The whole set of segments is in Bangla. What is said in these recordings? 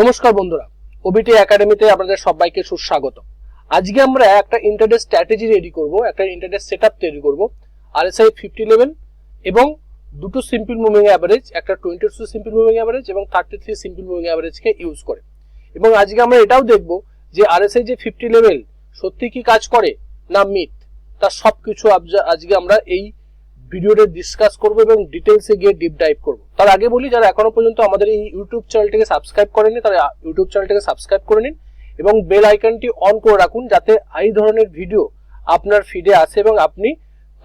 নমস্কার বন্ধুরা ওবিটি একাডেমিতে আপনাদের সবাইকে সুস্বাগত। আজকে আমরা একটা ইন্টারনেট স্ট্র্যাটেজি রেডি করব, একটা ইন্টারনেট সেটআপ তৈরি করব আরএসআই ফিফটি লেভেল এবং দুটো সিম্পল মুভিং অ্যাভারেজ একটা twenty two simple moving average এবং থার্টি থ্রি সিম্পল মুভিং অ্যাভারেজকে ইউজ করে। এবং আজকে আমরা এটাও দেখব যে আরএসআই যে ফিফটি লেভেল সত্যি কি কাজ করে না মিথ তার সব কিছু আজকে আমরা এই ভিডিওতে ডিসকাস করব এবং ডিটেলসে গিয়ে ডিপ ডাইভ করব। তার আগে বলি, যারা এখনও পর্যন্ত আমাদের এই ইউটিউব চ্যানেলটিকে সাবস্ক্রাইব করেনি তারা ইউটিউব চ্যানেলটিকে সাবস্ক্রাইব করে নিন এবং বেল আইকনটি অন করে রাখুন যাতে এই ধরনের ভিডিও আপনার ফিডে আসে এবং আপনি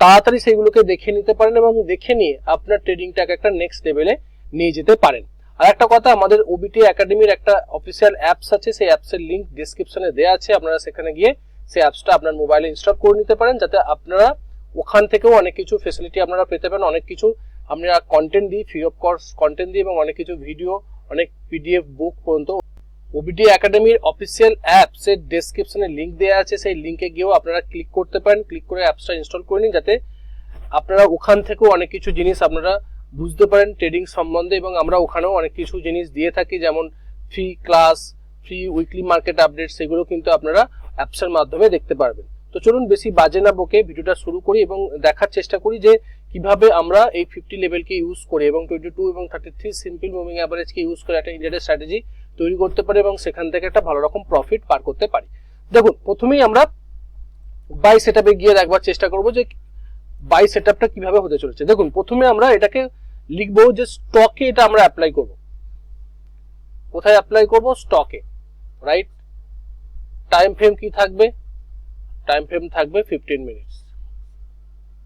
তাড়াতাড়ি সেগুলোকে দেখে নিতে পারেন এবং দেখে নিয়ে আপনার ট্রেডিংটাকে একটা নেক্সট লেভেলে নিয়ে যেতে পারেন। আর একটা কথা, আমাদের ওবিটি একাডেমির একটা অফিসিয়াল অ্যাপস আছে, সেই অ্যাপসের লিঙ্ক ডিসক্রিপশনে দেওয়া আছে। আপনারা সেখানে গিয়ে সেই অ্যাপসটা আপনার মোবাইলে ইনস্টল করে নিতে পারেন যাতে আপনারা ওখান থেকেও অনেক কিছু ফেসিলিটি আপনারা পেতে পারেন, অনেক কিছু আমরা কন্টেন্ট দিই ফ্রি অফ কোর্স কন্টেন্ট দিই এবং অনেক কিছু ভিডিও অনেক পিডিএফ বুক পর্যন্ত। ওবিডি একাডেমির অফিসিয়াল অ্যাপস এর ডেসক্রিপশনে লিংক দেওয়া আছে, সেই লিঙ্কে গিয়েও আপনারা ক্লিক করতে পারেন ক্লিক করে অ্যাপসটা ইনস্টল করে নিন যাতে আপনারা ওখান থেকেও অনেক কিছু জিনিস আপনারা বুঝতে পারেন ট্রেডিং সম্বন্ধে এবং আমরা ওখানেও অনেক কিছু জিনিস দিয়ে থাকি, যেমন free class free weekly market update সেগুলো কিন্তু আপনারা অ্যাপসের মাধ্যমে দেখতে পারবেন। তো চলুন বেশি বাজে না বকে ভিডিওটা শুরু করি এবং দেখার চেষ্টা করি যে কীভাবে আমরা এই ফিফটি লেভেলকে ইউজ করে এবং টোয়েন্টি টু এবং থার্টি থ্রি সিম্পল মুভিং অ্যাভারেজকে ইউজ করে একটা ইন্ডিয়াটেড স্ট্র্যাটেজি তৈরি করতে পারি এবং সেখান থেকে একটা ভালো রকম প্রফিট পার করতে পারি। দেখুন, প্রথমেই আমরা বাই সেট গিয়ে দেখবার চেষ্টা করব যে বাই সেট কীভাবে হতে চলেছে। দেখুন, প্রথমে আমরা এটাকে লিখব যে স্টকে এটা আমরা অ্যাপ্লাই করব। কোথায় অ্যাপ্লাই করব? স্টকে রাইট টাইম ফ্রেম কি থাকবে? টাইম ফ্রেম থাকবে ফিফটিন মিনিটস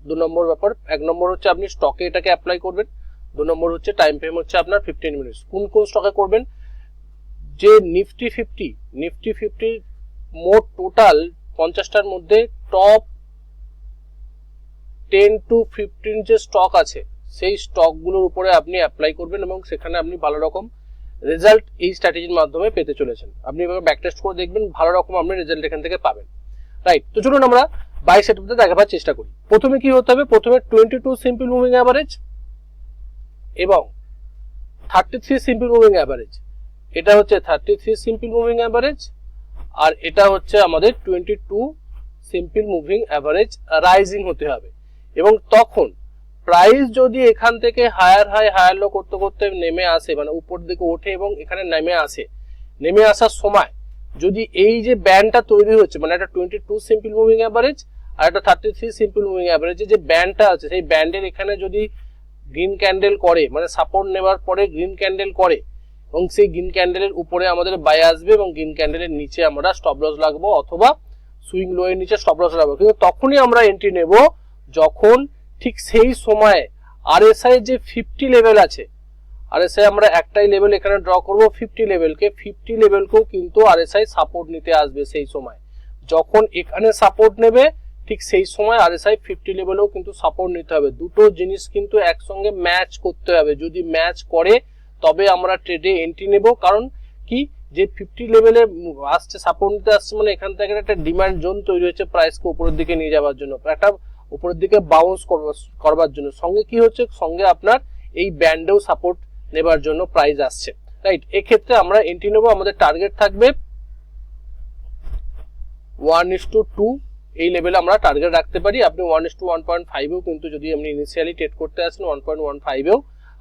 দু নম্বর ব্যাপার, এক নম্বর হচ্ছে আপনি স্টকে এটাকে অ্যাপ্লাই করবেন। দু নম্বর হচ্ছে টাইম ফ্রেম হচ্ছে আপনার ফিফটিন মিনিটস কোন কোন স্টকে করবেন? যে নিফটি ফিফটি নিফটি ফিফটি মোট টোটাল পঞ্চাশটার মধ্যে টপ টেন টু ফিফটিন যে স্টক আছে, সেই স্টকগুলোর উপরে আপনি অ্যাপ্লাই করবেন এবং সেখানে আপনি ভালো রকম রেজাল্ট এই স্ট্র্যাটেজির মাধ্যমে পেতে চলেছেন। আপনি এভাবে ব্যাক টেস্ট করে দেখবেন, ভালো রকম আপনি রেজাল্ট এখান থেকে পাবেন। রাইট তো চলুন আমরা বাই সেটআপটা দেখাবার চেষ্টা করি। প্রথমে কি হতে হবে? প্রথমে twenty two simple moving average এবং thirty three simple moving average এটা হচ্ছে thirty three simple moving average আর এটা হচ্ছে আমাদের twenty two simple moving average rising হতে হবে। এবং তখন প্রাইস যদি এখান থেকে হায়ার হাই হায়ার লো করতে করতে নেমে আসে মানে উপর দিকে ওঠে এবং এখানে নেমে আসে, নেমে আসার সময় যদি এই যে ব্যান্ডটা তৈরি হচ্ছে মানে একটা twenty two simple moving average আর একটা thirty three simple moving average যে ব্যান্ডটা আছে, সেই ব্যান্ডের এখানে যদি গ্রিন ক্যান্ডেল করে মানে সাপোর্ট নেওয়ার পরে গ্রিন ক্যান্ডেল করে, এবং সেই গ্রিন ক্যান্ডেলের উপরে আমাদের বাই আসবে এবং গ্রিন ক্যান্ডেলের নিচে আমরা স্টপ লস লাগবো অথবা সুইং লো এর নিচে স্টপ লস লাগবো কিন্তু তখনই আমরা এন্ট্রি নেব যখন ঠিক সেই সময়ে আরএসআই যে ফিফটি লেভেল আছে আরএসআই আমরা একটাই লেভেল এখানে ড্র করব ফিফটি লেভেলকে ফিফটি লেভেলকেও কিন্তু আরএসআই সাপোর্ট নিতে আসবে সেই সময়। যখন এখানে সাপোর্ট নেবে, ঠিক সেই সময় আরএসআই ফিফটি লেভেলেও কিন্তু সাপোর্ট নিতে হবে। দুটো জিনিস কিন্তু একসঙ্গে ম্যাচ করতে হবে। যদি ম্যাচ করে, তবে আমরা ট্রেডে এন্ট্রি নেব। কারণ কি? যে ফিফটি লেভেলে আসছে সাপোর্ট নিতে আসছে মানে এখান থেকে একটা ডিমান্ড জোন তৈরি হচ্ছে প্রাইসকে উপরের দিকে নিয়ে যাওয়ার জন্য। একটা উপরের দিকে বাউন্স করবার জন্য। সঙ্গে কি হচ্ছে? সঙ্গে আপনার এই ব্যান্ডেও সাপোর্ট নেবার জন্য প্রাইস আসছে। রাইট এক্ষেত্রে আমরা এন্ট্রি নেব, আমাদের টার্গেট থাকবে ওয়ান ইস টু টু এই লেভেলে আমরা টার্গেট রাখতে পারি। আপনি one is to one point ফাইভেও কিন্তু যদি আপনি ইনিশিয়ালি ট্রেড করতে আসেন ওয়ান পয়েন্ট ওয়ান ফাইভেও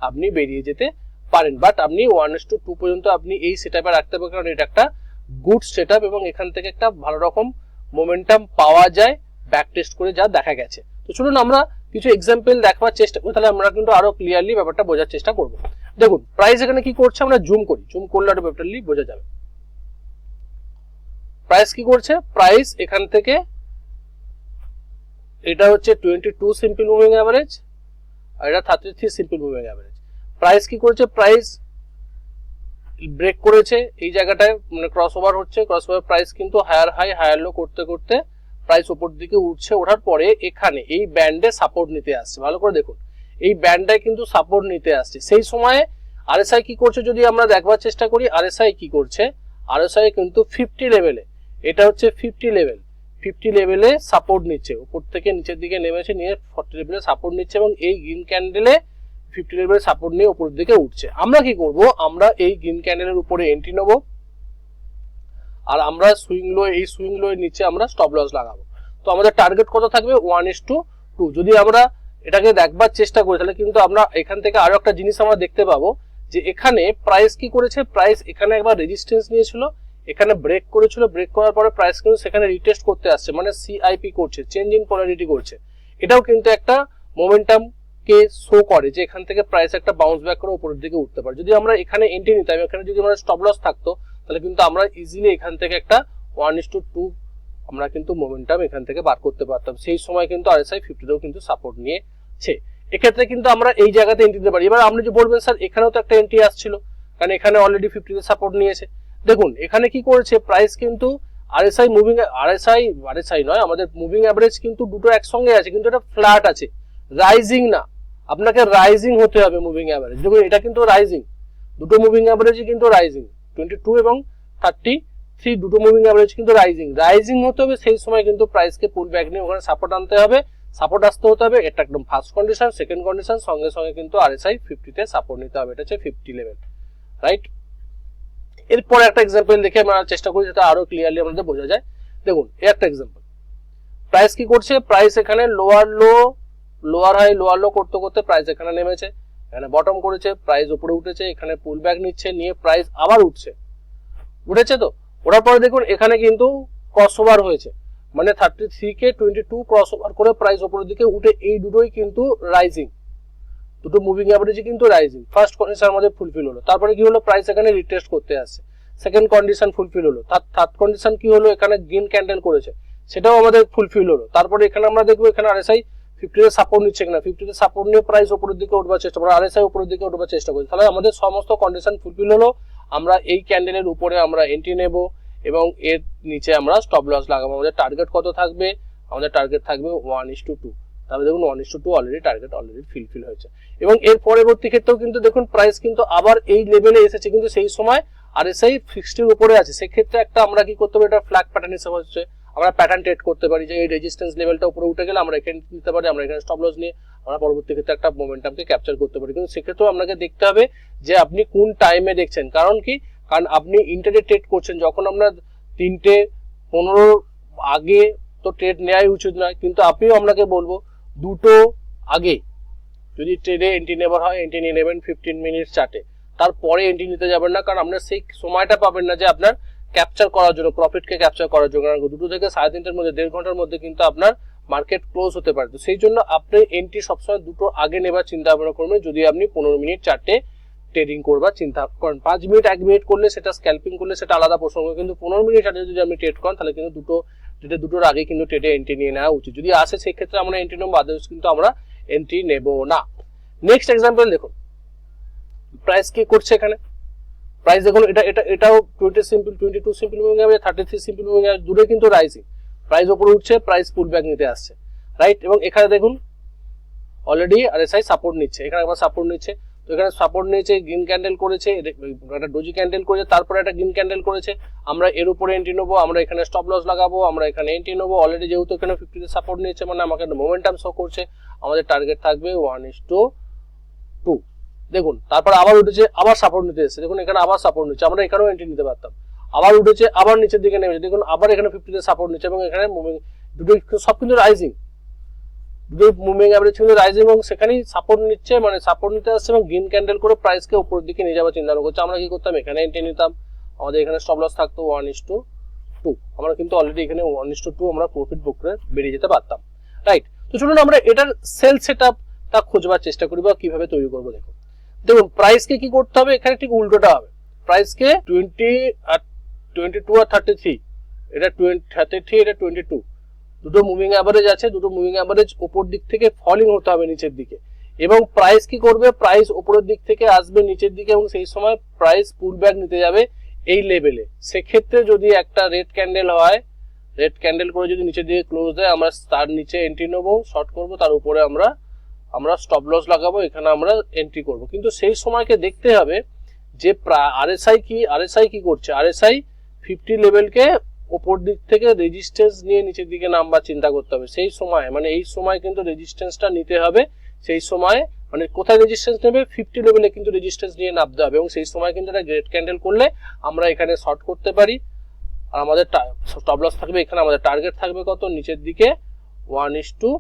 আপনি বেরিয়ে যেতে পারেন। বাট আপনি ওয়ান ইস টু টু পর্যন্ত আপনি এই সেট রাখতে পারেন, কারণ এটা একটা গুড সেট এবং এখান থেকে একটা ভালো রকম মোমেন্টাম পাওয়া যায় ব্যাক টেস্ট করে যা দেখা গেছে। তো চলুন আমরা কিছু এক্সাম্পল দেখাবার চেষ্টা করি তাহলে আমরা কিন্তু আরও ক্লিয়ারলি ব্যাপারটা বোঝার চেষ্টা করব। দেখুন প্রাইস এখানে কি করছে, আমরা জুম করি। জুম করলে আরও ব্যাপারটা বোঝা যাবে। প্রাইস কি করছে? প্রাইস এখান থেকে, এটা হচ্ছে twenty two simple moving average আর এটা thirty three simple moving average price কি করছে? প্রাইস ব্রেক করেছে, এই জায়গাটায় মানে ক্রস ওভার হচ্ছে ক্রস ওভার প্রাইস কিন্তু হায়ার হাই হায়ার লো করতে করতে প্রাইস উপর দিকে উঠছে, ওঠার পরে এখানে এই ব্যান্ডে সাপোর্ট নিতে আসছে। ভালো করে দেখুন, এই ব্যান্ডটায় কিন্তু সাপোর্ট নিতে আসছে। সেই সময়ে আরএসআই কি করছে যদি আমরা দেখবার চেষ্টা করি আরএসআই কি করছে? আরএসআই কিন্তু ফিফটি লেভেলে এটা হচ্ছে ফিফটি লেভেল ফিফটি লেভেলে সাপোর্ট নিচ্ছে। উপর থেকে নিচের দিকে নেমেছে, নিয়ে ফর্টি লেভেলে সাপোর্ট নিচ্ছে এবং এই গ্রিন ক্যান্ডেলে ফিফটি লেভেলের সাপোর্ট নিয়ে উপরের দিকে উঠছে। আমরা কি করব? আমরা এই গ্রিন ক্যান্ডেলের উপরে এন্ট্রি নেব। আর আমরা সুইং লো এই সুইং লো এর নিচে আমরা স্টপ লস লাগাবো। তো আমাদের টার্গেট কত থাকবে? ওয়ান ইস টু টু যদি আমরা এটাকে দেখবার চেষ্টা করি, তাহলে কিন্তু আমরা এখান থেকে আরও একটা জিনিস আমরা দেখতে পাবো যে এখানে প্রাইস কি করেছে? প্রাইস এখানে একবার রেজিস্ট্যান্স নিয়েছিল, এখানে ব্রেক করেছিল। ব্রেক করার পরে প্রাইস কিন্তু সেখানে রিটেস্ট করতে আসছে মানে সিআইপি করছে চেঞ্জ ইন পোলারিটি করছে। এটাও কিন্তু একটা মোমেন্টাম কে শো করে যে এখান থেকে প্রাইস একটা বাউন্স ব্যাক করে উপরের দিকে উঠতে পারে। যদি আমরা এখানে এন্ট্রি নিতাম, এখানে যদি আমরা স্টপ লস থাকতো তাহলে কিন্তু আমরা ইজিলি এখান থেকে একটা ওয়ান ইস টু টু আমরা কিন্তু মোমেন্টাম এখান থেকে বার করতে পারতাম। সেই সময় কিন্তু আর এস আই ফিফটিতেও কিন্তু সাপোর্ট নিয়েছে। এক্ষেত্রে কিন্তু আমরা এই জায়গাতে এন্ট্রি দিতে পারি। এবার আপনি যে বলবেন, স্যার, এখানেও তো একটা এন্ট্রি আসছিল। কারণ এখানে অলরেডি ফিফটিতে সাপোর্ট নিয়েছে। দেখুন, এখানে কি করেছে? প্রাইস কিন্তু আরএসআই মুভিং আরএসআই আরএসআই নয়, আমাদের মুভিং অ্যাভারেজ কিন্তু দুটো একসঙ্গে আছে, কিন্তু এটা ফ্ল্যাট আছে। রাইজিং না। আপনাকে রাইজিং হতে হবে মুভিং অ্যাভারেজ দেখুন, এটা কিন্তু রাইজিং দুটো মুভিং অ্যাভারেজই কিন্তু রাইজিং টোয়েন্টি টু এবং থার্টি থ্রি দুটো মুভিং অ্যাভারেজ কিন্তু রাইজিং রাইজিং হতে হবে, সেই সময় কিন্তু প্রাইসকে পুল ব্যাক নিয়ে ওখানে সাপোর্ট আনতে হবে সাপোর্ট আসতে হতে হবে, এটা একদম ফার্স্ট কন্ডিশন সেকেন্ড কন্ডিশন সঙ্গে সঙ্গে কিন্তু আরএসআই ফিফটিতে সাপোর্ট নিতে হবে, এটা হচ্ছে ফিফটি লেভেল রাইট এরপর একটা এক্সাম্পল দেখে আমরা চেষ্টা করি যাতে আরও ক্লিয়ারলি আমাদের বোঝা যায়। দেখুন একটা এক্সাম্পল প্রাইস কি করছে? প্রাইস এখানে lower low lower high lower low করতে করতে প্রাইস এখানে নেমেছে। এখানে বটম করেছে প্রাইস উপরে উঠেছে, এখানে পুল ব্যাক নিচ্ছে, নিয়ে প্রাইস আবার উঠছে। উঠেছে তো? ওঠার পরে দেখুন, এখানে কিন্তু ক্রস ওভার হয়েছে। মানে থার্টি থ্রি কে টোয়েন্টি টু ক্রস ওভার করে প্রাইস উপরের দিকে উঠে এই দুটোই কিন্তু রাইজিং দুটো মুভিং অ্যাভারেজে কিন্তু রাইজিং ফার্স্ট কন্ডিশন আমাদের ফুলফিল হলো। তারপরে কি হলো? প্রাইস এখানে রিটেস্ট করতে আসছে। সেকেন্ড কন্ডিশন ফুলফিল হলো। তার থার্ড কন্ডিশন কি হলো? এখানে গ্রিন ক্যান্ডেল করেছে। সেটাও আমাদের ফুলফিল হলো। তারপরে এখানে আমরা দেখব, এখানে আরএসআই ফিফটিতে সাপোর্ট নিচ্ছে কিনা? ফিফটিতে সাপোর্ট নিয়ে প্রাইস উপরের দিকে উঠবার চেষ্টা করব আরএসআই উপরের দিকে উঠবার চেষ্টা করছি তাহলে আমাদের সমস্ত কন্ডিশন ফুলফিল হলো। আমরা এই ক্যান্ডেলের উপরে আমরা এন্ট্রি নেব এবং এর নিচে আমরা স্টপ লস লাগাবো। আমাদের টার্গেট কত থাকবে? আমাদের টার্গেট থাকবে ওয়ান ইস টু টু তাহলে দেখুন one is to two already target already fulfil হয়েছে। এবং এর পরবর্তী ক্ষেত্রেও কিন্তু দেখুন প্রাইস কিন্তু আবার এই লেভেলে এসেছে। কিন্তু সেই সময় আর এসআই ফিক্সডের উপরে আছে। সেক্ষেত্রে একটা আমরা কি করতে পারি এটা ফ্ল্যাগ প্যাটার্ন হিসেবে হচ্ছে। আমরা প্যাটার্ন ট্রেড করতে পারি যে এই রেজিস্ট্যান্স লেভেলটা উপরে উঠে গেলে আমরা এখানে নিতে পারি, আমরা এখানে স্টপ লস নিয়ে আমরা পরবর্তী ক্ষেত্রে একটা মোমেন্টামকে ক্যাপচার করতে পারি। কিন্তু সেক্ষেত্রেও আপনাকে দেখতে হবে যে আপনি কোন টাইমে দেখছেন। কারণ কি? কারণ আপনি ইন্টারনেট ট্রেড করছেন, যখন আমরা তিনটে, পনেরো আগে তো ট্রেড নেওয়াই উচিত নয়, কিন্তু আপনিও আপনাকে বলব দুটো আগে, যদি ট্রেডে এন্ট্রি নেবার হয় এন্ট্রি নিয়ে নেবেন ফিফটিন মিনিট চার্টে তারপরে এন্ট্রি নিতে যাবেন না, কারণ আপনার সেই সময়টা পাবেন না যে আপনার ক্যাপচার করার জন্য প্রফিটকে ক্যাপচার করার জন্য দুটো থেকে সাড়ে তিনটের মধ্যে, দেড় ঘণ্টার মধ্যে কিন্তু আপনার মার্কেট ক্লোজ হতে পারে। তো সেই জন্য আপনি এন্ট্রি সবসময় দুটো আগে নেবার চিন্তা ভাবনা করবেন, যদি আপনি পনেরো মিনিট চারটে ট্রেডিং করবার চিন্তা করেন। পাঁচ মিনিট, এক মিনিট করলে সেটা স্ক্যাল্পিং করলে সেটা আলাদা প্রসঙ্গ কিন্তু পনেরো মিনিট আগে যদি আপনি ট্রেড করেন, তাহলে কিন্তু দুটো ট্রেডে দুটোর আগে কিন্তু ট্রেডে এন্ট্রি নিয়ে নেওয়া উচিত। যদি আসে সেই ক্ষেত্রে আমরা এন্ট্রি নেব, আদার্স কিন্তু আমরা এন্ট্রি নেব না। নেক্সট এক্সাম্পল দেখুন। প্রাইস কি করছে এখানে? প্রাইস দেখুন, এটা এটা, এটাও twenty simple twenty two simple moving average thirty three simple moving average দূরে কিন্তু রাইজিং প্রাইস উপরে উঠছে প্রাইস পুল ব্যাক নিতে আসছে। রাইট এবং এখানে দেখুন অলরেডি আরএসআই সাপোর্ট নিচ্ছে। এখানে একবার সাপোর্ট নিচ্ছে। তো এখানে সাপোর্ট নিয়েছে গ্রিন ক্যান্ডেল করেছে একটা ডোজি ক্যান্ডেল করেছে, তারপরে একটা গ্রিন ক্যান্ডেল করেছে। আমরা এর উপরে এন্ট্রি নেব, আমরা এখানে স্টপ লস লাগাবো, আমরা এখানে এন্ট্রি নেব। অলরেডি যেহেতু এখানে ফিফটিতে সাপোর্ট নিয়েছে মানে আমাকে মোমেন্টাম শো করছে। আমাদের টার্গেট থাকবে ওয়ান ইস টু টু দেখুন, তারপর আবার উঠেছে, আবার সাপোর্ট নিতে এসেছে। দেখুন, এখানে আবার সাপোর্ট নিচ্ছে। আমরা এখানেও এন্ট্রি নিতে পারতাম। আবার উঠেছে, আবার নিচের দিকে নেমেছে। দেখুন, আবার এখানে ফিফটিতে সাপোর্ট নিচ্ছে এবং এখানে মুভিং দুটো সব কিন্তু রাইজিং দুটো মুভিং অ্যাভারেজ রাইজিং এবং সেখানেই সাপোর্ট নিচ্ছে মানে সাপোর্ট নিতে আসছে এবং ক্যান্ডেল করে প্রাইসকে দিকে নিয়ে যাওয়ার চিন্তা করছে। আমরা কি করতাম? এখানে এন্ট্রি নিতাম। আমাদের এখানে স্টপ থাকতো ওয়ান টু টু আমরা কিন্তু অলরেডি এখানে ওয়ান টু টু আমরা প্রফিট বুক করে বেরিয়ে যেতে পারতাম। রাইট তো চলুন আমরা এটার সেল সেট তা খোঁজবার চেষ্টা করি বা কীভাবে তৈরি করব দেখুন। দেখুন প্রাইসকে কি করতে হবে? এখানে ঠিক উল্টোটা হবে। প্রাইসকে টোয়েন্টি আর টোয়েন্টি টু আর থার্টি থ্রি এটা টোয়েন্টি থার্টি থ্রি এটা টোয়েন্টি টু দুটো মুভিং অ্যাভারেজ আছে, দুটো মুভিং অ্যাভারেজ উপর দিক থেকে ফলিং হতে হবে নিচের দিকে। এবং প্রাইস কি করবে? প্রাইস উপরের দিক থেকে আসবে নিচের দিকে এবং সেই সময় প্রাইস পুল ব্যাক নিতে যাবে এই লেভেলে সেক্ষেত্রে যদি একটা রেড ক্যান্ডেল হয় রেড ক্যান্ডেল করে যদি নিচের দিকে ক্লোজ দেয়, আমরা তার নিচে এন্ট্রি নেব শর্ট করব, তার উপরে আমরা আমরা স্টপ লস লাগাবো, এখানে আমরা এন্ট্রি করব। কিন্তু সেই সময়কে দেখতে হবে যে আরএসআই কি আরএসআই কি করছে? আরএসআই ফিফটি লেভেলকে ওপর দিক থেকে রেজিস্ট্যান্স নিয়ে নিচের দিকে নামবার চিন্তা করতে হবে। সেই সময় মানে এই সময় কিন্তু রেজিস্ট্যান্সটা নিতে হবে। সেই সময় মানে কোথায় রেজিস্ট্যান্স নেবে? ফিফটি লেভেলে কিন্তু রেজিস্ট্যান্স নিয়ে নামতে হবে। এবং সেই সময় কিন্তু একটা গ্রেট ক্যান্ডেল করলে আমরা এখানে শর্ট করতে পারি। আর আমাদের স্টপ লস থাকবে এখানে, আমাদের টার্গেট থাকবে কত? নিচের দিকে ওয়ান ইস টু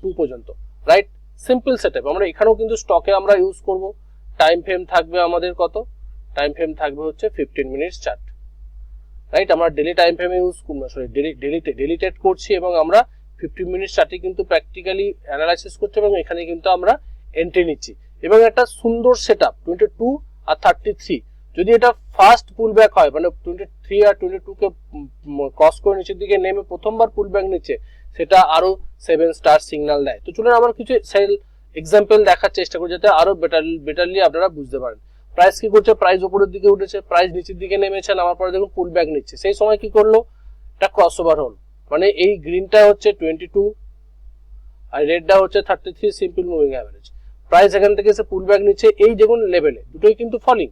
টু পর্যন্ত। রাইট সিম্পল সেট আমরা এখানেও কিন্তু স্টকে আমরা ইউজ করব। টাইম ফ্রেম থাকবে আমাদের কত? টাইম ফ্রেম থাকবে হচ্ছে ফিফটিন মিনিটস চার্ট রাইট আমরা ডেলি টাইম ফ্রেমে use sorry daily daily daily trade করছি এবং আমরা ফিফটিন মিনিটস চার্টে কিন্তু প্র্যাকটিক্যালি অ্যানালাইসিস করছি এবং এখানে কিন্তু আমরা এন্ট্রি নিচ্ছি। এবং একটা সুন্দর সেট আপ টোয়েন্টি টু আর থার্টি থ্রি যদি এটা ফার্স্ট পুল ব্যাক হয় মানে টোয়েন্টি থ্রি আর টোয়েন্টি টু কে ক্রস করে নিচের দিকে নেমে প্রথমবার পুল ব্যাক নিচ্ছে সেটা আরও সেভেন স্টার সিগন্যাল দেয়। তো চলুন আমার কিছু সেল এক্সাম্পল দেখার চেষ্টা করি যাতে আরও বেটার বেটারলি আপনারা বুঝতে পারেন। প্রাইস কি করছে? প্রাইস উপরের দিকে উঠেছে প্রাইস নিচের দিকে নেমেছে, নামার পরে দেখুন পুল ব্যাক নিচ্ছে। সেই সময় কি করল? এটা ক্রস ওভার হল। মানে এই গ্রিনটা হচ্ছে টোয়েন্টি টু আর রেডটা হচ্ছে thirty three simple moving average price এখান থেকে এসে পুল ব্যাক নিচ্ছে, এই দেখুন লেভেলে দুটোই কিন্তু ফলিং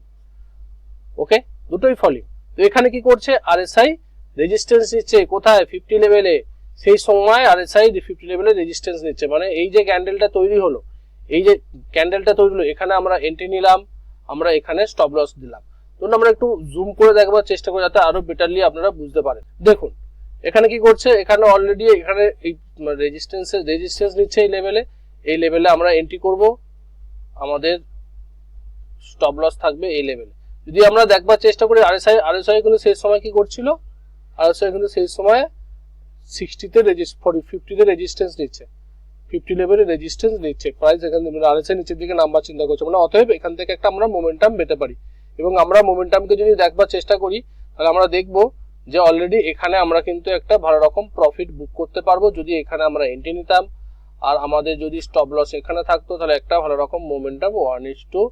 ওকে দুটোই ফলিং তো এখানে কি করছে? আরএসআই রেজিস্ট্যান্স নিচ্ছে। কোথায়? ফিফটি লেভেলে সেই সময় আর আরএসআই ফিফটি লেভেলে রেজিস্ট্যান্স নিচ্ছে। মানে এই যে ক্যান্ডেলটা তৈরি হলো, এই যে ক্যান্ডেলটা তৈরি হলো, এখানে আমরা এন্ট্রি নিলাম, আমরা এখানে স্টপ লস দিলাম। ধরুন আমরা একটু জুম করে দেখবার চেষ্টা করি যাতে আরও বেটারলি আপনারা বুঝতে পারেন। দেখুন, এখানে কি করছে? এখানে অলরেডি এখানে এই রেজিস্ট্যান্স রেজিস্ট্যান্স নিচ্ছে এই লেভেলে এই লেভেলে আমরা এন্ট্রি করব। আমাদের স্টপ লস থাকবে এই লেভেলে যদি আমরা দেখবার চেষ্টা করি আরএসআই আরএসআই কিন্তু সেই সময় কি করছিল? আরএসআই কিন্তু সেই সময় সিক্সটিতে রেজিস্ট ফিফটিতে রেজিস্ট্যান্স নিচ্ছে। ফিফটি লেভেলে রেজিস্ট্যান্স নিচ্ছে। প্রাইস এখান থেকে আরএসআই নিচের দিকে নাম্বার চিন্তা করছে। মানে অতএব এখান থেকে একটা আমরা মোমেন্টাম পেতে পারি। এবং আমরা মোমেন্টামকে যদি দেখবার চেষ্টা করি, তাহলে আমরা দেখব যে অলরেডি এখানে আমরা কিন্তু একটা ভালো রকম প্রফিট বুক করতে পারব। যদি এখানে আমরা এন্ট্রি নিতাম, আর আমাদের যদি স্টপ লস এখানে থাকতো, তাহলে একটা ভালো রকম momentum one is to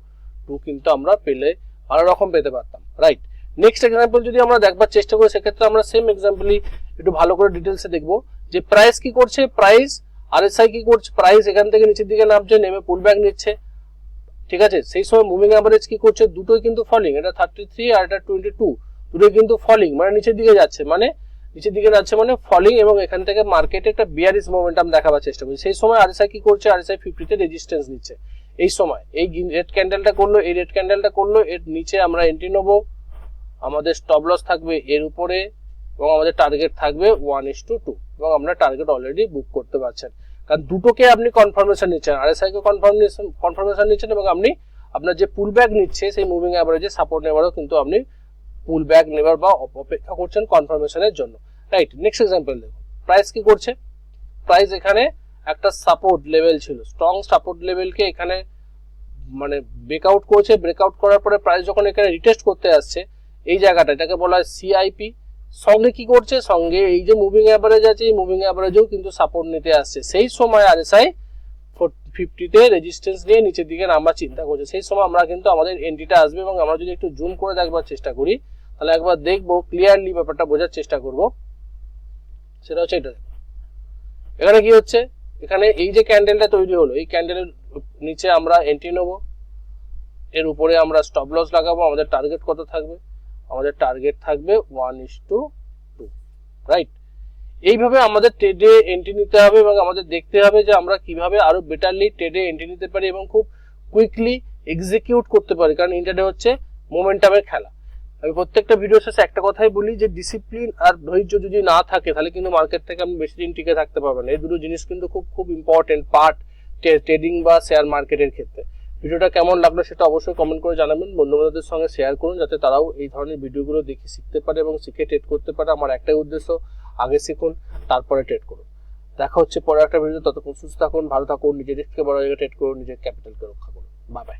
two কিন্তু আমরা পেলে ভালো রকম পেতে পারতাম। রাইট নেক্সট এক্সাম্পল যদি আমরা দেখবার চেষ্টা করি, সেক্ষেত্রে আমরা সেম এক্সাম্পলই একটু ভালো করে ডিটেলসে দেখব। যে প্রাইস কি করছে? প্রাইস আর আরএসআই কি করছে? প্রাইস এখান থেকে নিচের দিকে নামছে, নেমে পুল ব্যাক নিচ্ছে। ঠিক আছে? সেই সময় মুভিং অ্যাভারেজ কি করছে? দুটোই কিন্তু ফলিং এটা থার্টি থ্রি আর এটা টোয়েন্টি টু দুটোই কিন্তু ফলিং মানে নিচের দিকে যাচ্ছে। মানে নিচের দিকে যাচ্ছে মানে ফলিং এবং এখান থেকে মার্কেটে একটা বিয়ারিস মোমেন্টাম দেখাবার চেষ্টা করছে সেই সময় আর আরএসআই কি করছে? আর আরএসআই ফিফটিতে রেজিস্ট্যান্স নিচ্ছে। এই সময় এই রেড ক্যান্ডেলটা করল, এই রেড ক্যান্ডেলটা করল, এর নিচে আমরা এন্ট্রি নেব। আমাদের স্টপ লস থাকবে এর উপরে এবং আমাদের টার্গেট থাকবে ওয়ান ইস টু টু এবং আমরা টার্গেট অলরেডি বুক করতে পারছেন। কারণ দুটোকে আপনি কনফার্মেশন নিচ্ছেন আরএসআই কে কনফার্মেশন কনফার্মেশন নিচ্ছেন এবং আপনি আপনার যে পুল ব্যাক নিচ্ছে সেই মুভিং অ্যাভারেজে সাপোর্ট নেবারও কিন্তু আপনি পুল ব্যাক নেবার বা অপেক্ষা করছেন কনফার্মেশনের জন্য। রাইট নেক্সট এক্সাম্পল দেখুন। প্রাইস কি করছে? প্রাইস এখানে একটা সাপোর্ট লেভেল ছিল। স্ট্রং সাপোর্ট লেভেলকে এখানে মানে ব্রেকআউট করেছে। ব্রেকআউট করার পরে প্রাইস যখন এখানে রিটেস্ট করতে আসছে এই জায়গাটা, এটাকে বলা হয় সিআইপি সঙ্গে কি করছে? সঙ্গে এই যে মুভিং অ্যাভারেজ আছে, এই মুভিং অ্যাভারেজেও কিন্তু সাপোর্ট নিতে আসছে। সেই সময় আরএসআই ফিফটিতে রেজিস্ট্যান্স নিয়ে নিচের দিকে নাম্বার চিন্তা করছে। সেই সময় আমরা কিন্তু আমাদের এন্ট্রিটা আসবে এবং আমরা যদি একটু জুম করে দেখবার চেষ্টা করি, তাহলে একবার দেখব ক্লিয়ারলি ব্যাপারটা বোঝার চেষ্টা করব। সেটা হচ্ছে এটা। এখানে কি হচ্ছে? এখানে এই যে ক্যান্ডেলটা তৈরি হলো, এই ক্যান্ডেলের নিচে আমরা এন্ট্রি নেব। এর উপরে আমরা স্টপ লস লাগাবো, আমাদের টার্গেট কত থাকবে? আমাদের টার্গেট থাকবে one is to two right এইভাবে আমাদের ট্রেডে এন্ট্রি নিতে হবে এবং আমাদের দেখতে হবে যে আমরা কীভাবে আরও বেটারলি ট্রেডে এন্ট্রি নিতে পারি এবং খুব কুইকলি এক্সিকিউট করতে পারি। কারণ ইন্টারডে হচ্ছে মোমেন্টামের খেলা। আমি প্রত্যেকটা ভিডিও শেষে একটা কথাই বলি যে ডিসিপ্লিন আর ধৈর্য যদি না থাকে, তাহলে কিন্তু মার্কেট থেকে আপনি বেশি দিন টিকে থাকতে পারবেন এই দুটো জিনিস কিন্তু খুব খুব ইম্পর্টেন্ট পার্ট ট্রেডিং বা শেয়ার মার্কেটের ক্ষেত্রে। ভিডিওটা কেমন লাগল সেটা অবশ্যই কমেন্ট করে জানাবেন। বন্ধু বান্ধবদের সঙ্গে শেয়ার করুন যাতে তারাও এই ধরনের ভিডিওগুলো দেখে শিখতে পারে এবং শিখে ট্রেড করতে পারে। আমার একটাই উদ্দেশ্য, আগে শিখুন, তারপরে ট্রেড করুন। দেখা হচ্ছে পরে একটা ভিডিও ততক্ষণ সুস্থ থাকুন, ভালো থাকুন, নিজের রিস্ককে বড় জায়গায় ট্রেড করুন, নিজের ক্যাপিটালকে রক্ষা করুন। Bye bye